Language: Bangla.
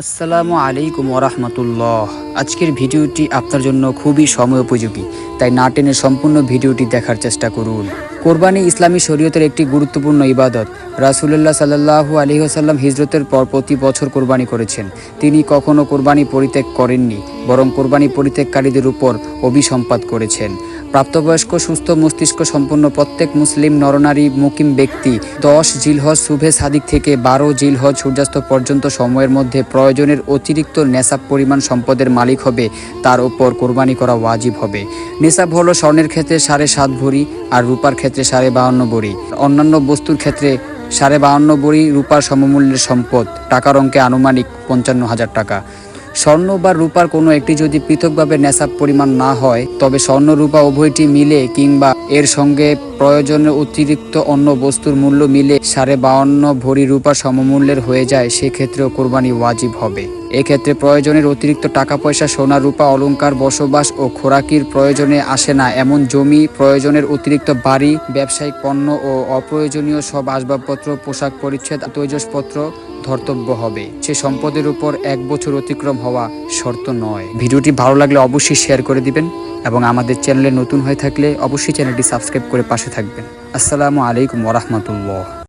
আসসালামু আলাইকুম ওরহমতুল্লাহ। আজকের ভিডিওটি আপনার জন্য খুবই সময় উপযোগী তাই না টেনে সম্পূর্ণ ভিডিওটি দেখার চেষ্টা করুন। কোরবানি ইসলামী শরীয়তের একটি গুরুত্বপূর্ণ ইবাদত। রাসুলুল্লাহ আলী আসাল্লাম হিজরতের পর প্রতি বছর কোরবানি করেছেন। তিনি কখনও কোরবানি পরিত্যাগ করেননি, বরং কোরবানি পরিত্যাগকারীদের উপর অভিসম্পাদ করেছেন। প্রাপ্তবয়স্ক, সুস্থ মস্তিষ্ক সম্পন্ন প্রত্যেক মুসলিম নরনারী মুকিম ব্যক্তি দশ জিলহজ শুভে সাদিক থেকে বারো জিলহজ সূর্যাস্ত পর্যন্ত সময়ের মধ্যে প্রয়োজনের অতিরিক্ত নেশাব পরিমাণ সম্পদের মালিক হবে, তার উপর কোরবানি করা ওয়াজিব হবে। নেশাব হলো স্বর্ণের ক্ষেত্রে সাড়ে সাত ভরি আর রূপার ক্ষেত্রে সাড়ে বাহান্ন বড়ি। অন্যান্য বস্তুর ক্ষেত্রে সাড়ে বাহান্ন বড়ি রূপার সমমূল্যের সম্পদ। টাকার অঙ্কে আনুমানিক পঞ্চান্ন হাজার টাকা। স্বর্ণ বা রূপার কোনো একটি যদি পৃথকভাবে নেশাব পরিমাণ না হয়, তবে স্বর্ণ, রূপা উভয়টি মিলে কিংবা এর সঙ্গে প্রয়োজনের অতিরিক্ত অন্য বস্তুর মূল্য মিলে সাড়ে বাউন্ন ভরি রূপা সমমূল্যের হয়ে যায়, সেক্ষেত্রেও কোরবানি ওয়াজিব হবে। এক্ষেত্রে প্রয়োজনের অতিরিক্ত টাকা পয়সা সোনা রূপা, অলংকার, বসবাস ও খোরাকির প্রয়োজনে আসে না। এমন জমি, প্রয়োজনের অতিরিক্ত বাড়ি, ব্যবসায়িক পণ্য ও অপ্রয়োজনীয় সব আসবাবপত্র, পোশাক পরিচ্ছেদ, তৈজসপত্র ধর্তব্য হবে। সে সম্পদের উপর এক বছর অতিক্রম হওয়া শর্ত নয়। ভিডিওটি ভালো লাগলে অবশ্যই শেয়ার করে দিবেন। এবং আমাদের চ্যানেলে নতুন হয়ে থাকলে অবশ্যই চ্যানেলটি সাবস্ক্রাইব করে পাশে থাকবেন। আসসালামু আলাইকুম ওরহমতুল্লাহ